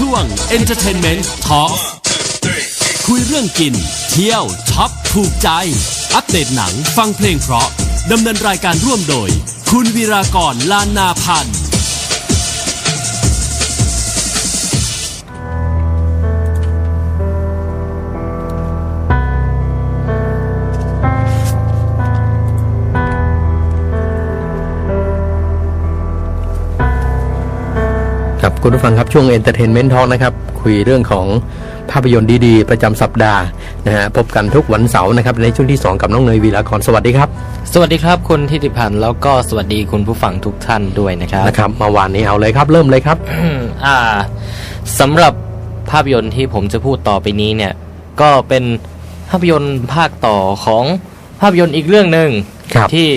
ช่วง Entertainment Talk คุยเรื่องกิน เที่ยวช็อปถูกใจ อัปเดตหนังฟังเพลงเพราะดำเนินรายการร่วมโดย คุณวีรากรลานาพันธ์ ครับคุณผู้ฟังครับช่วง Entertainment Talk นะครับ คุยเรื่องของภาพยนตร์ดีๆ ประจำสัปดาห์นะฮะพบกันทุกวันเสาร์นะครับ ในช่วงที่ 2 กับน้องเนยวีลากรสวัสดีครับ สวัสดีครับคุณทิติพันธ์แล้วก็สวัสดีคุณผู้ฟังทุกท่านด้วยนะครับนะครับมาวานนี้เอาเลยครับ เริ่มเลยครับอ่าสำหรับภาพยนตร์ที่ผมจะพูดต่อไปนี้เนี่ย ก็เป็นภาพยนตร์ภาคต่อของภาพยนตร์อีกเรื่องหนึ่งครับที่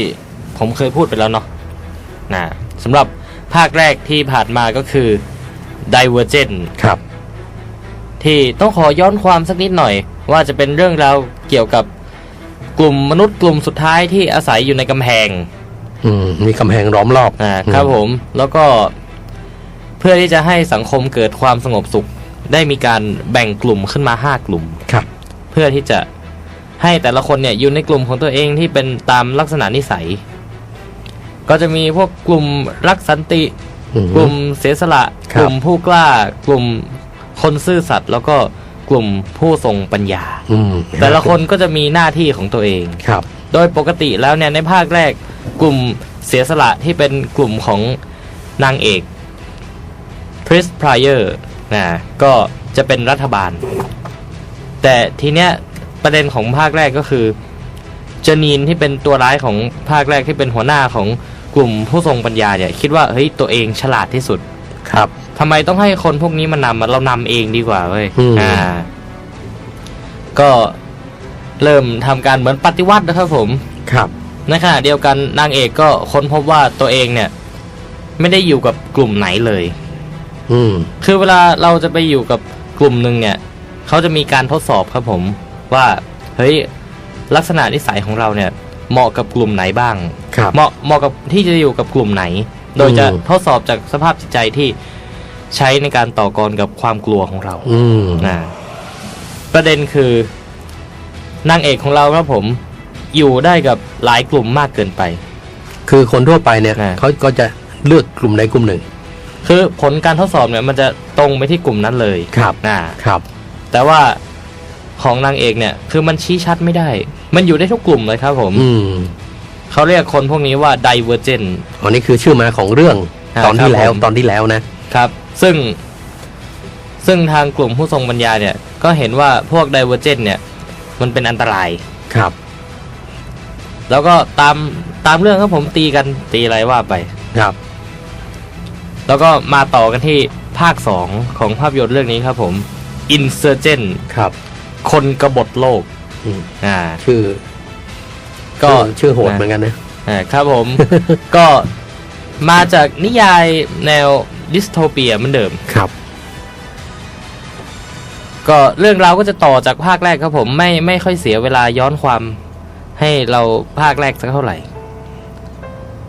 ผมเคยพูดไปแล้วเนาะนะสำหรับภาคแรกที่ผ่านมาก็คือ Divergent ครับ ที่ต้องขอย้อนความสักนิดหน่อย ว่าจะเป็นเรื่องราวเกี่ยวกับกลุ่มมนุษย์กลุ่มสุดท้ายที่อาศัยอยู่ในกำแพง อืม มีกำแพงล้อมรอบอ่าครับผม แล้วก็เพื่อที่จะให้สังคมเกิดความสงบสุข ได้มีการแบ่งกลุ่มขึ้นมาห้ากลุ่ม ครับ เพื่อที่จะให้แต่ละคนเนี่ยอยู่ในกลุ่มของตัวเองที่เป็นตามลักษณะนิสัย ก็จะมีพวกกลุ่มรักสันติอืม กลุ่มเสียสละครับกลุ่มผู้กล้ากลุ่มคนซื่อสัตย์แล้วก็กลุ่มผู้ทรงปัญญาอืมแต่ละคนก็จะมีหน้าที่ของตัวเองครับ โดยปกติแล้วเนี่ยในภาคแรก กลุ่มเสียสละที่เป็นกลุ่มของนางเอกพริสพรายเออร์นะก็จะเป็นรัฐบาล แต่ทีเนี้ยประเด็นของภาคแรกก็คือเจานีนที่เป็นตัวร้ายของภาคแรกที่เป็นหัวหน้าของ กลุ่มผู้ทรงปัญญาเนี่ยคิดว่าเฮ้ยตัวเองฉลาดที่สุดครับทำไมต้องให้คนพวกนี้มานำอะเรานำเองดีกว่าเว้ยอืมอ่า ก็เริ่มทำการเหมือนปฏิวัตินะครับผมครับในขณะเดียวกันนางเอกก็ค้นพบว่าตัวเองเนี่ย ไม่ได้อยู่กับกลุ่มไหนเลย อืม คือเวลาเราจะไปอยู่กับกลุ่มหนึ่งเนี่ยเขาจะมีการทดสอบครับผม ว่า เฮ้ย ลักษณะนิสัยของเราเนี่ย เหมาะกับกลุ่มไหนบ้าง ครับเหมาะเหมาะกับที่จะอยู่กับกลุ่มไหน โดยจะอืมทดสอบจากสภาพจิตใจที่ใช้ในการต่อกรกับความกลัวของเราอืมนะประเด็นคือนางเอกของเราครับผมอยู่ได้กับหลายกลุ่มมากเกินไป คือคนทั่วไปเนี่ยอ่า เขาก็จะเลือกกลุ่มใดกลุ่มหนึ่ง คือผลการทดสอบเนี่ยมันจะตรงไปที่กลุ่มนั้นเลยครับ นะครับ แต่ว่าของนางเอกเนี่ยคือมันชี้ชัดไม่ได้ มันอยู่ได้ทุกกลุ่มเลยครับผม อืม เขาเรียกคนพวกนี้ว่า divergent อันนี้คือชื่อมาของเรื่องอ่าตอนที่ครับแล้วผม ตอนที่แล้วนะครับ ซึ่ง ซึ่งทางกลุ่มผู้ทรงปัญญาเนี่ย ก็เห็นว่าพวก divergent เนี่ย มันเป็นอันตราย ครับ แล้วก็ตามตามเรื่องครับผมตีกันตีอะไรว่าไป ครับ แล้วก็มาต่อกันที่ภาค 2 ของภาพยนตร์เรื่องนี้ครับผม Insurgent ครับคนกบฏโลกอืมอ่า ชื่อ ก็ชื่อชื่อโหดเหมือนกันนะอ่าครับผม ก็มาจากนิยายแนวดิสโทเปียเหมือนเดิมครับ ก็เรื่องราวก็จะต่อจากภาคแรกครับผมไม่ไม่ค่อยเสียเวลาย้อนความให้เราภาคแรกสักเท่าไหร่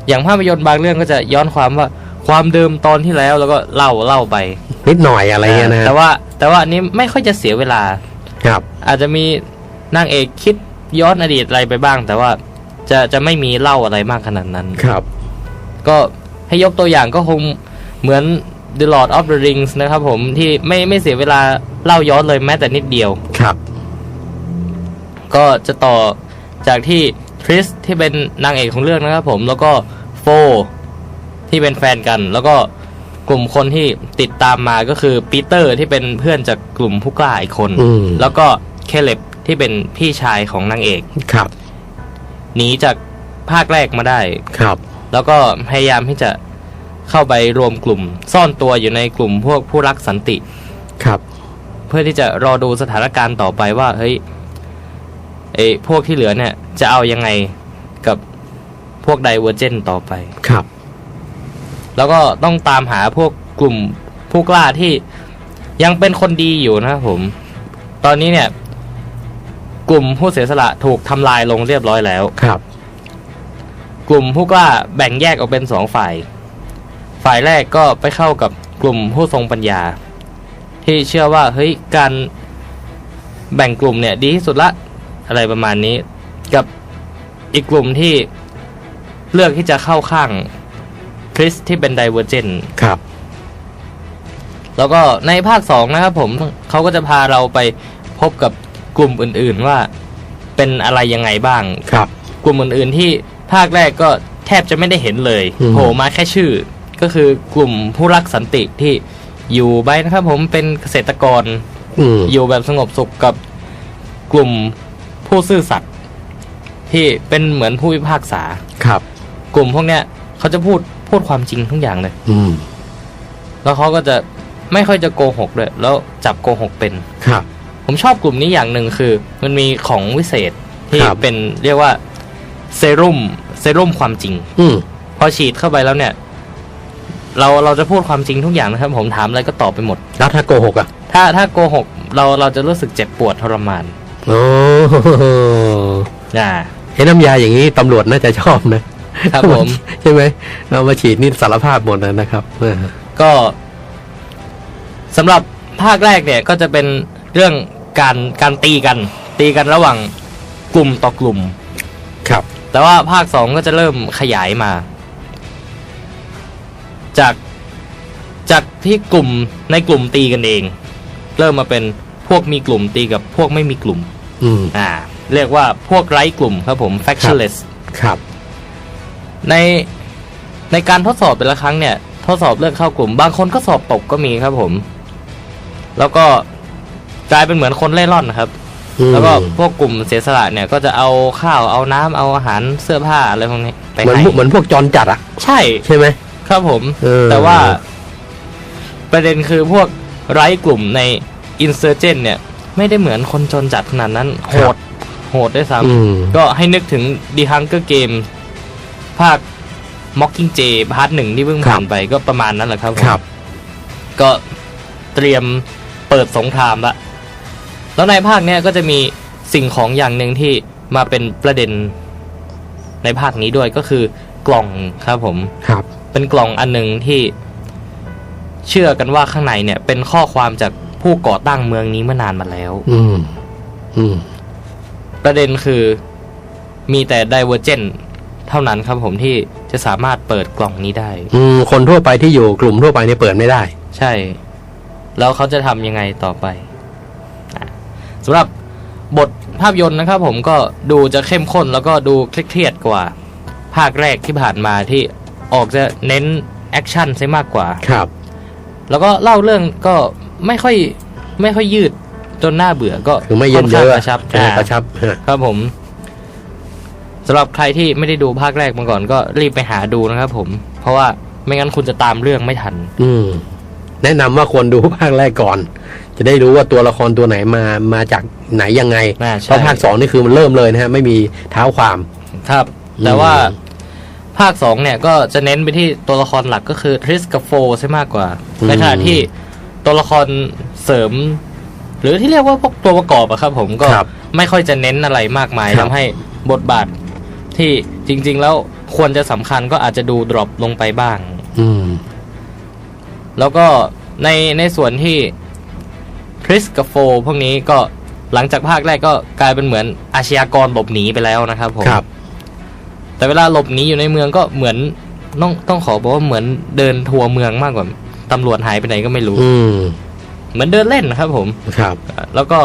อย่างภาพยนตร์บางเรื่องก็จะย้อนความว่าความเดิมตอนที่แล้วแล้วก็เล่าเล่าไป นิดหน่อยอะไรเงี้ยนะแต่ว่า แต่ว่าอันนี้ไม่ค่อยจะเสียเวลา ครับ อาจจะมีนางเอกคิด ย้อนอดีตอะไรไปบ้าง แต่ว่าจะจะไม่มีเล่าอะไรมากขนาดนั้น ครับ ก็ให้ยกตัวอย่างก็คงเหมือน The Lord of the Rings นะครับผมที่ไม่ไม่เสียเวลาเล่าย้อนเลยแม้แต่นิดเดียว ครับ ก็จะต่อจากที่ทริสที่เป็นนางเอกของเรื่องนะครับผมแล้วก็โฟที่เป็นแฟนกัน แล้วก็กลุ่มคนที่ติดตามมาก็คือปีเตอร์ที่เป็นเพื่อนจากกลุ่มผู้กล้าอีกคน อืม แล้วก็เคเลบ ที่เป็นพี่ชายของนางเอกครับ หนีจากภาคแรกมาได้ครับ แล้วก็พยายามที่จะเข้าไปรวมกลุ่ม ซ่อนตัวอยู่ในกลุ่มพวกผู้รักสันติครับ เพื่อที่จะรอดูสถานการณ์ต่อไปว่าเฮ้ยไอ้พวกที่เหลือเนี่ย จะเอายังไงกับพวกไดเวอร์เจนต่อไปครับ แล้วก็ต้องตามหาพวกกลุ่มผู้กล้าที่ยังเป็นคนดีอยู่นะครับผม ตอนนี้เนี่ย กลุ่มผู้เสียสละถูกทำลายลงเรียบร้อยแล้ว ครับ กลุ่มผู้กล้าแบ่งแยกออกเป็นสองฝ่าย ฝ่ายแรกก็ไปเข้ากับกลุ่มผู้ทรงปัญญา ที่เชื่อว่าเฮ้ยการแบ่งกลุ่มเนี่ยดีที่สุดละอะไรประมาณนี้ กับอีกกลุ่มที่เลือกที่จะเข้าข้างคริสที่เป็นไดเวอร์เจนครับ แล้วก็ในภาคสองนะครับผมเขาก็จะพาเราไปพบกับ กลุ่มอื่นๆว่าเป็นอะไรยังไงบ้างครับ กลุ่มอื่นๆที่ภาคแรกก็แทบจะไม่ได้เห็นเลยอืม โผล่มาแค่ชื่อ ก็คือกลุ่มผู้รักสันติที่อยู่ไปนะครับผมเป็นเกษตรกร อืม อยู่แบบสงบสุขกับกลุ่มผู้ซื่อสัตย์ที่เป็นเหมือนผู้พิพากษา ครับ กลุ่มพวกเนี้ยเขาจะพูดพูดความจริงทุกอย่างเลย อืม แล้วเขาก็จะไม่ค่อยจะโกหกเลยแล้วจับโกหกเป็น ครับ ผมชอบกลุ่มนี้อย่างหนึ่งคือ มันมีของวิเศษที่ครับ เป็นเรียกว่าเซรุ่มเซรุ่มความจริง อืม พอฉีดเข้าไปแล้วเนี่ย เราเราจะพูดความจริงทุกอย่างนะครับ ผมถามอะไรก็ตอบไปหมด แล้วถ้าโกหกอะถ้าถ้าโกหกเราเราจะรู้สึกเจ็บปวดทรมานโอ้อ่า เห็นน้ำยาอย่างนี้ตำรวจน่าจะชอบนะครับผม ใช่ไหมเรามาฉีดนี่สารภาพหมดเลยนะครับเออก็สำหรับภาคแรกเนี่ยก็จะเป็นเรื่อง การการตีกัน ตีกันระหว่างกลุ่มต่อกลุ่ม ครับ แต่ว่าภาคสองก็จะเริ่มขยายมา จากจากที่กลุ่มในกลุ่มตีกันเอง เริ่มมาเป็นพวกมีกลุ่มตีกับพวกไม่มีกลุ่ม อืม อ่า เรียกว่าพวกไร้กลุ่มครับผม factionless ครับ ในในการทดสอบแต่ละครั้งเนี่ย ทดสอบเลือกเข้ากลุ่ม บางคนก็สอบตกก็มีครับผม แล้วก็ กลายเป็นเหมือนคนเล่ร่อนนะครับ อืมแล้วก็พวกกลุ่มเสียสละเนี่ยก็จะเอาข้าวเอาน้ำเอาอาหารเสื้อผ้าอะไรพวกนี้ไปเหมือนให้พวกเหมือนพวกจรจัดอะใช่ใช่ไหม ครับผม เออ แต่ว่า ประเด็นคือพวกไร้กลุ่มใน Insurgent เนี่ย ไม่ได้เหมือนคนจนจัดขนาดนั้น โหด โหดด้วยซ้อืมำก็ให้นึกถึง The Hunger Game ภาค Mockingjay พาร์ทหนึ่งที่เพิ่งผ่านไปก็ประมาณนั้นแหละครับผมครับ ก็เตรียมเปิดสงครามละ แล้วในภาคเนี้ยก็จะมีสิ่งของอย่างหนึ่งที่มาเป็นประเด็นในภาคนี้ด้วยก็คือกล่องครับผม ครับ เป็นกล่องอันหนึ่งที่เชื่อกันว่าข้างในเนี่ย เป็นข้อความจากผู้ก่อตั้งเมืองนี้เมื่อนานมาแล้ว อืม อืม ประเด็นคือมีแต่ไดเวอร์เจนเท่านั้นครับผมที่จะสามารถเปิดกล่องนี้ได้ อืม คนทั่วไปที่อยู่กลุ่มทั่วไปเนี่ยเปิดไม่ได้ ใช่ แล้วเขาจะทำยังไงต่อไปอะ สำหรับบทภาพยนตร์นะครับผมก็ดูจะเข้มข้นแล้วก็ดูเครียดๆกว่า ภาคแรกที่ผ่านมาที่ออกจะเน้นแอคชั่นซะมากกว่า ครับ แล้วก็เล่าเรื่องก็ไม่ค่อยไม่ค่อยยืดจนน่าเบื่อก็คือไม่เย็นเยค่อะข้างกระชับเอออ่ากระชับฮะครับผมสำหรับใครที่ไม่ได้ดูภาคแรกมาก่อนก็รีบไปหาดูนะครับผม เพราะว่าไม่งั้นคุณจะตามเรื่องไม่ทัน อืมแนะนำว่าควรดูภาคแรกก่อน จะได้รู้ว่าตัวละครตัวไหนมามาจากไหนยังไงน่าเพใช่ราะภาคสองนี่คือมันเริ่มเลยนะฮะไม่มีเท้าความ ครับ แต่อืมว่าภาคสองเนี่ยก็จะเน้นไปที่ตัวละครหลักก็คือทริสกับโฟใช่มากกว่า ในขณะที่ตัวละครเสริม หรือที่เรียกว่าพวกตัวประกอบอะครับ ผมก็ครับไม่ค่อยจะเน้นอะไรมากมายครัทำบให้บทบาทที่จริง ๆ แล้วควรจะสำคัญก็อาจจะดูดรอปลงไปบ้าง อืม แล้วก็ในในส่วนที่ คริสกับโฟพวกนี้ก็หลังจากภาคแรกก็กลายเป็นเหมือนอาชญากรหลบหนีไปแล้วนะครับผมครับ แต่เวลาหลบหนีอยู่ในเมืองก็เหมือนต้องต้องขอบอกว่าเหมือนเดินทัวร์เมืองมากกว่าตำรวจหายไปไหนก็ไม่รู้ อืมเหมือนเดินเล่นนะครับ ผมครับ แล้วก็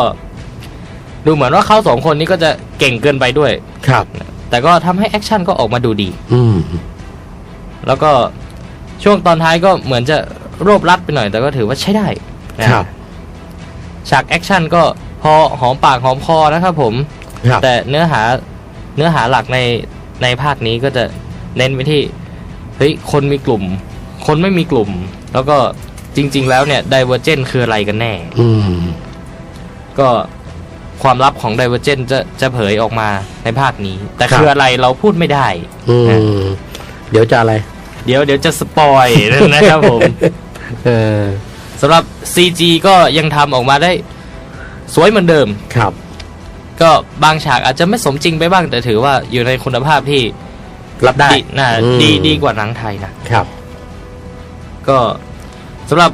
ดูเหมือนว่าเขาสองคนนี้ก็จะเก่งเกินไปด้วย ครับ แต่ก็ทำให้แอคชั่นก็ออกมาดูดี อืมแล้วก็ช่วงตอนท้ายก็เหมือนจะรวบรัดไปหน่อย แต่ก็ถือว่าใช้ได้นะครับ ฉากแอคชั่นก็พอหอมปากหอมคอนะครับผม ครับแต่เนื้อหาเนื้อหาหลักในในภาคนี้ก็จะเน้นไปที่เฮ้ยคนมีกลุ่ม คนไม่มีกลุ่ม แล้วก็จริง ๆ แล้วเนี่ยไดเวอร์เจนคืออะไรกันแน่ อืมก็ความลับของไดเวอร์เจนจะจะเผยออกมาในภาคนี้ แต่ครับคืออะไรเราพูดไม่ได้ อืมเดี๋ยวจะอะไร เดี๋ยวเดี๋ยวจะสปอยนะครับผม เออ สำหรับ CG ก็ยังทำออกมาได้สวยเหมือนเดิม ครับ ก็บางฉากอาจจะไม่สมจริงไปบ้าง แต่ถือว่าอยู่ในคุณภาพที่รับได้ดีน่าอืมดีดีกว่าหนังไทยนะ ครับ ก็สำหรับ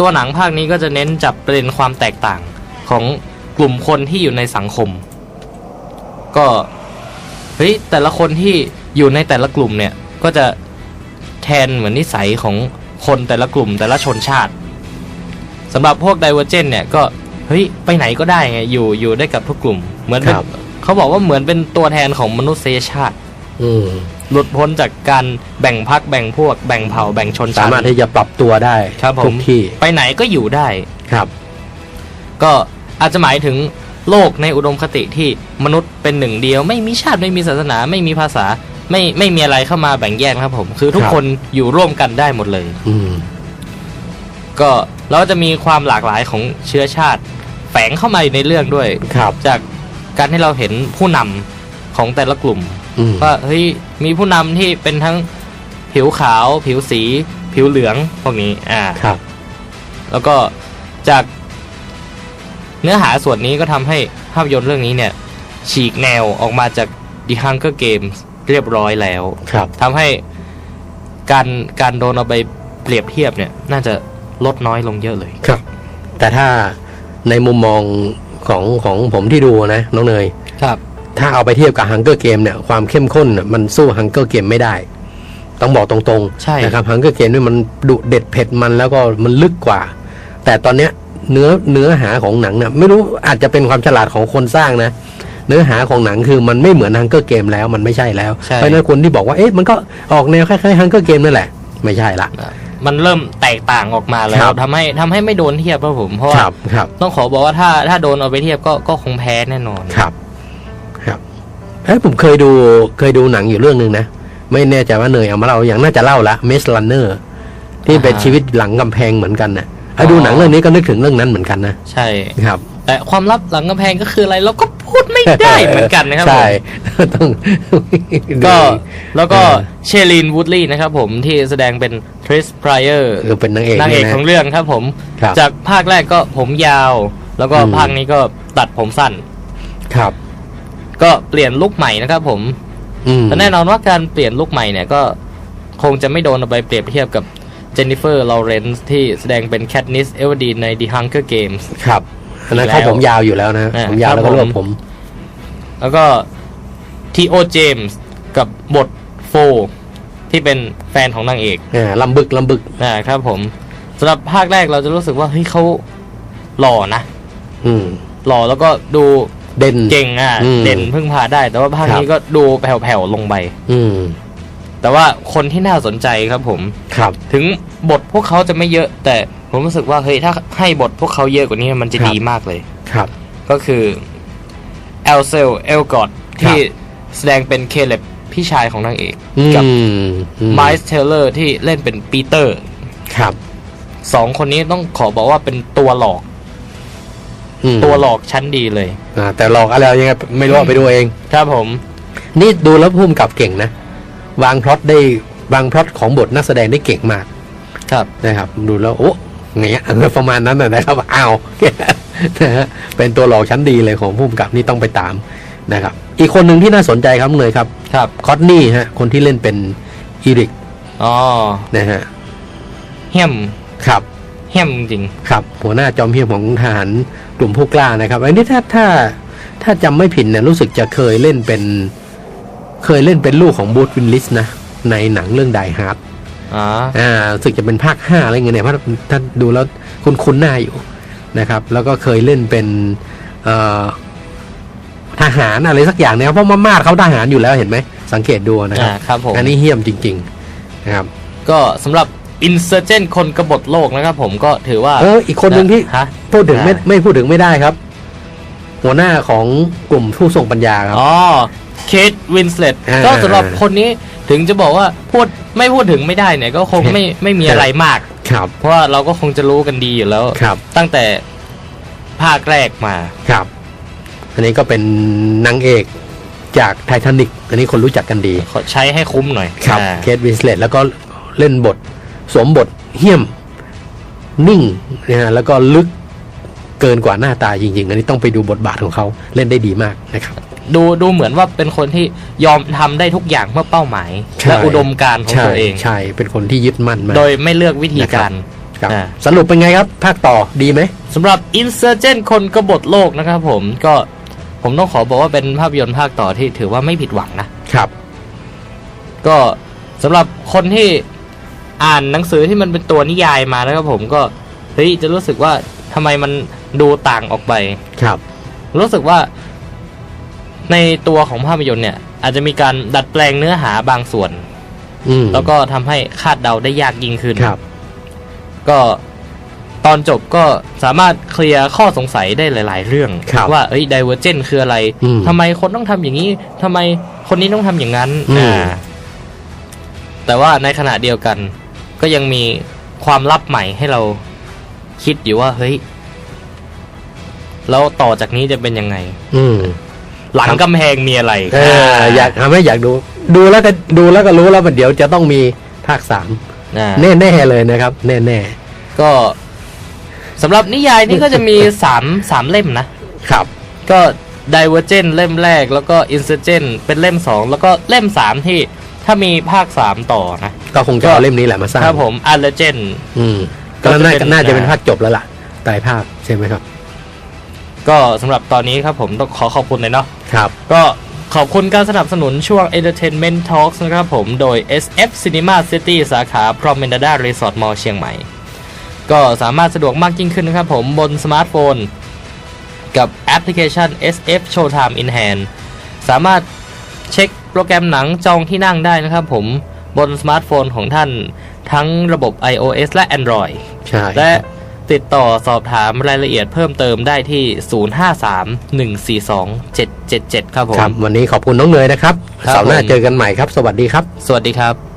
ตัวหนังภาคนี้ก็จะเน้นจับประเด็นความแตกต่างของกลุ่มคนที่อยู่ในสังคม ก็เฮ้ยแต่ละคนที่อยู่ในแต่ละกลุ่มเนี่ย ก็จะแทนเหมือนนิสัยของคนแต่ละกลุ่มแต่ละชนชาติ สำหรับพวกไดเวอร์เจนเนี่ยก็เฮ้ยไปไหนก็ได้ไงอยู่อยู่ได้กับทุกกลุ่ม เหมือนเป็นครับ เขาบอกว่าเหมือนเป็นตัวแทนของมนุษยชาติ อืมหลุดพ้นจากการแบ่งพักแบ่งพวกแบ่งเผ่าแบ่งชนสาชั้น มารถที่จะปรับตัวได้ครับผม ทุกที่ไปไหนก็อยู่ได้ ครับ ก็อาจจะหมายถึงโลกในอุดมคติที่มนุษย์เป็นหนึ่งเดียว ไม่มีชาติไม่มีศาสนาไม่มีภาษาไม่ไม่มีอะไรเข้ามาแบ่งแยกนะครับผม คือทุกครับ คนอยู่ร่วมกันได้หมดเลย อืม ก็แล้วจะมีความหลากหลายของเชื้อชาติแฝงเข้ามาอยู่ในเรื่องด้วย ครับ จากการที่เราเห็นผู้นำของแต่ละกลุ่ม อืม ว่าเฮ้ยมีผู้นำที่เป็นทั้งผิวขาว ผิวสี ผิวเหลืองพวกนี้อ่า ครับ แล้วก็จากเนื้อหาส่วนนี้ก็ทำให้ภาพยนตร์เรื่องนี้เนี่ย ฉีกแนวออกมาจาก The Hunger Games เรียบร้อยแล้วครับ ทำให้การการโดนเอาไปเปรียบเทียบเนี่ย น่าจะ ลดน้อยลงเยอะเลย ครับ แต่ถ้าในมุมมองของของผมที่ดูนะน้องเนย ครับ ถ้าเอาไปเทียบกับ Hunger Game เนี่ยความเข้มข้นน่ะมันสู้ Hunger Game ไม่ได้ ต้องบอกตรงใช่ ๆนะครับ Hunger Game นี่มันดุเด็ดเผ็ดมันแล้วก็มันลึกกว่า แต่ตอนเนี้ยเนื้อเนื้อหาของหนังเนี่ยไม่รู้อาจจะเป็นความฉลาดของคนสร้างนะ เนื้อหาของหนังคือมันไม่เหมือน Hunger Game แล้วมันไม่ใช่แล้ว ใช่ เพราะฉะนั้นคนที่บอกว่าเอ๊ะมันก็ออกแนวคล้ายๆ Hunger Game นั่นแหละ ไม่ใช่ละ มันเริ่มแตกต่างออกมาแล้ควรับทำให้ทำให้ไม่โดนเทียบครับผม เพราะคว่ารับครับ ต้องขอบอกว่าถ้าถ้าโดนเอาไปเทียบก็ก็คงแพ้แน่นอน ครับ ครับเฮ้ยผมเคยดูเคยดูหนังอยู่เรื่องหนึ่งนะ ไม่แน่ใจว่าเนยเอามาเล่าอย่างน่าจะเล่าละเมสลันเนอร์ที่เป็นอ่าชีวิตหลังกำแพงเหมือนกันนะอ๋ถ้าอดูหนังเรื่องนี้ก็นึกถึงเรื่องนั้นเหมือนกันนะใช่ ครับ แต่ความลับหลังกำแพงก็คืออะไรเราก็พูดไม่ได้เหมือนกันนะครับผม ใช่ ต้อง ก็แล้วก็เออ เชลินวูดลีย์นะครับผมที่แสดงเป็น ทริสไพรเออร์คือเป็นนางเอกนางเอกยะของเรื่องครับผมครับจากภาคแรกก็ผมยาว แล้วก็อืมภาคนี้ก็ตัดผมสั้น ครับ ก็เปลี่ยนลุคใหม่นะครับผมอืมแต่แน่นอนว่าการเปลี่ยนลุคใหม่เนี่ยก็คงจะไม่โดนเอาไปเปรียบเทียบกับเจนนิเฟอร์ลอเรนซ์ที่แสดงเป็นแคทนิสเอเวอร์ดีใน The Hunger Games ครับอันนั้นอีกเขาแล้วผมยาวอยู่แล้วนะอ่าผมยาวแล้วครัก็บรวบผมผม แล้วก็ทีโอเจมส์กับบทโฟ ที่เป็นแฟนของนางเอกอ่าลำบึกลำบึกนะครับผมสำหรับภาคแรกเราจะรู้สึกว่าเฮ้ยเขาหล่อนะอืมหล่อแล้วก็ดูเด่น เก่งอะ อืมเด่นพึ่งพาได้ แต่ว่าภาคครับ นี้ก็ดูแผ่วๆลงไป อืมแต่ว่าคนที่น่าสนใจครับผม ครับ ถึงบทพวกเขาจะไม่เยอะ แต่ผมรู้สึกว่าเฮ้ยถ้าให้บทพวกเขาเยอะกว่านี้มันจะครับ ดีมากเลย ครับ ก็คือเอลเซลเอลกอดที่แสดงเป็นเคเลบ พี่ชายของนางเอกอืกับมอืมไมส์เทเลอร์ที่เล่นเป็นปีเตอร์ ครับสองคนนี้ต้องขอบอกว่าเป็นตัวหลอกอืมตัวหลอกชั้นดีเลยอ่าแต่หลอกอะไรยังไงไม่รู้อะไปดูเอง ครับผม นี่ดูแล้วพุ่มกับเก่งนะ วางพล็อตได้วางพล็อตของบทนักแสดงได้เก่งมาก ครับนะครับ ดูแล้วโอ้ไงเงี้ยประมาณนั้นนะนะครับอ้าวนะฮะเป็นตัวหลอกชั้นดีเลยของพุ่มกับนี่ต้องไปตามนะครับ อีกคนหนึ่งที่น่าสนใจครับเลยครับครับคอตนี่ฮะ คนที่เล่นเป็นอีริกอ๋อนะฮะเฮี้ยมครับเฮี้ยมจริงครับ หัวหน้าจอมเพียงของทหารกลุ่มผู้กล้านะครับอันนี้ถ้าถ้าถ้าจำไม่ผิดเนี่ยรู้สึกจะเคยเล่นเป็น เคยเล่นเป็นลูกของบูธวินลิสนะ ในหนังเรื่องไดฮาร์ดอ๋ออ่ารู้สึกจะเป็นภาคห้าอะไรเงี้ยเนี่ยเพราะท่านดูแล้วคุ้นคุ้นๆหน้าอยู่นะครับ แล้วก็เคยเล่นเป็นเอ่อ ทหารอะไรสักอย่างเนี่ยเพราะมามาดเขาทหารอยู่แล้วเห็นไหมสังเกตดูนะคอ่ารับครับผมอันนี้เฮี้ยมจริงๆนะครับก็สำหรับ Insurgent คนกบฏโลกนะครับผมก็ถือว่าเอออีกคนหนึ่งที่ฮะพูดถึงไม่อ่าไม่พูดถึงไม่ได้ครับ หัวหน้าของกลุ่มผู้ทรงปัญญาครับอ๋อเคทวินสเลตอ่าก็สำหรับคนนี้ถึงจะบอกว่าพูดไม่พูดถึงไม่ได้เนี่ยก็คงไม่ไม่มีอะไรมากครับ เพราะว่าเราก็คงจะรู้กันดีอยู่แล้วครับตั้งแต่ภาคแรกมาครับ อันนี้ก็เป็นนางเอกจากไททานิกอันนี้คนรู้จักกันดี ขอใช้ให้คุ้มหน่อยครับอ่า เคทวินสเลตแล้วก็เล่นบท สวมบทเหี้ยม นิ่งนะฮะแล้วก็ลึกเกินกว่าหน้าตาจริงๆ อันนี้ต้องไปดูบทบาทของเขาเล่นได้ดีมากนะครับ ดูดูเหมือนว่าเป็นคนที่ยอมทำได้ทุกอย่างเพื่อเป้าหมาย ใช่ และอุดมการณ์ของใช่ตัวเอง ใช่เป็นคนที่ยึดมั่นมาก โดยไม่เลือกวิธีนะครักาบรครับอ่า สรุปเป็นไงครับ ภาคต่อดีไหม สำหรับ Insurgent คนกบฏโลกนะครับผมก็ ผมต้องขอบอกว่าเป็นภาพยนตร์ภาคต่อที่ถือว่าไม่ผิดหวังนะครับ ก็สำหรับคนที่อ่านหนังสือที่มันเป็นตัวนิยายมานะครับผมก็เฮ้ยจะรู้สึกว่าทำไมมันดูต่างออกไป ครับ รู้สึกว่าในตัวของภาพยนตร์เนี่ย อาจจะมีการดัดแปลงเนื้อหาบางส่วน อืมแล้วก็ทำให้คาดเดาได้ยากยิ่งขึ้น ครับ ก็ ตอนจบก็สามารถเคลียร์ข้อสงสัยได้หลาย ๆ เรื่อง ครับว่าเอ้ย divergent คืออะไรอืมทำไมคนต้องทำอย่างนี้ทำไมคนนี้ต้องทำอย่างนั้นอืม อ่าแต่ว่าในขณะเดียวกัน ก็ยังมีความลับใหม่ให้เราคิดอยู่ว่าเฮ้ยแล้วต่อจากนี้จะเป็นยังไง อืม หลังกำแพงมีอะไรเอออยากทำให้อยากดู ดูแล้วก็ดูแล้วก็รู้แล้วว่าเดี๋ยวจะต้องมีภาคสามอ่า แน่ๆเลยนะครับ แน่ ก็ สำหรับนิยายนี่ก็จะมีสามสามเล่มนะๆครับ ก็ Divergent เล่มแรกแล้วก็ Insurgent เป็นเล่มสองแล้วก็เล่มสามที่ถ้ามีภาคสามต่อนะ ก็คงจะเอาเล่มนี้แหละมาสร้างครับผม Allergen อืมก็ก็จะน่าเป็นน่าจะเป็นภาคจบแล้วล่ะไตรภาคใช่ไหมครับ ก็สำหรับตอนนี้ครับผมต้องขอขอบคุณเลยเนาะครับ ก็ขอบคุณการสนับสนุนช่วง Entertainment Talks นะครับผม โดย SF Cinema City สาขา Promenada Resort Mall เชียงใหม่ ก็สามารถสะดวกมากยิ่งขึ้นนะครับผมบนสมาร์ทโฟน กับแอปพลิเคชัน SF Showtime in Hand สามารถเช็คโปรแกรมหนังจองที่นั่งได้นะครับผมบนสมาร์ทโฟนของท่านทั้งระบบ iOS และ Android ใช่และติดต่อสอบถามรายละเอียดเพิ่มเติมได้ที่ 0531427777ครับผมครับ วันนี้ขอบคุณน้องเนยนะครับครับเสาร์หน้าผมเจอกันใหม่ครับ สวัสดีครับ สวัสดีครับ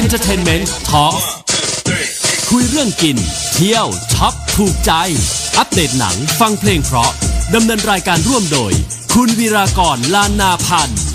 Entertainment Talk คุยเรื่องกิน เที่ยวช็อปถูกใจ อัปเดตหนังฟังเพลงเพราะดำเนินรายการร่วมโดย คุณวีรากรลานาพันธ์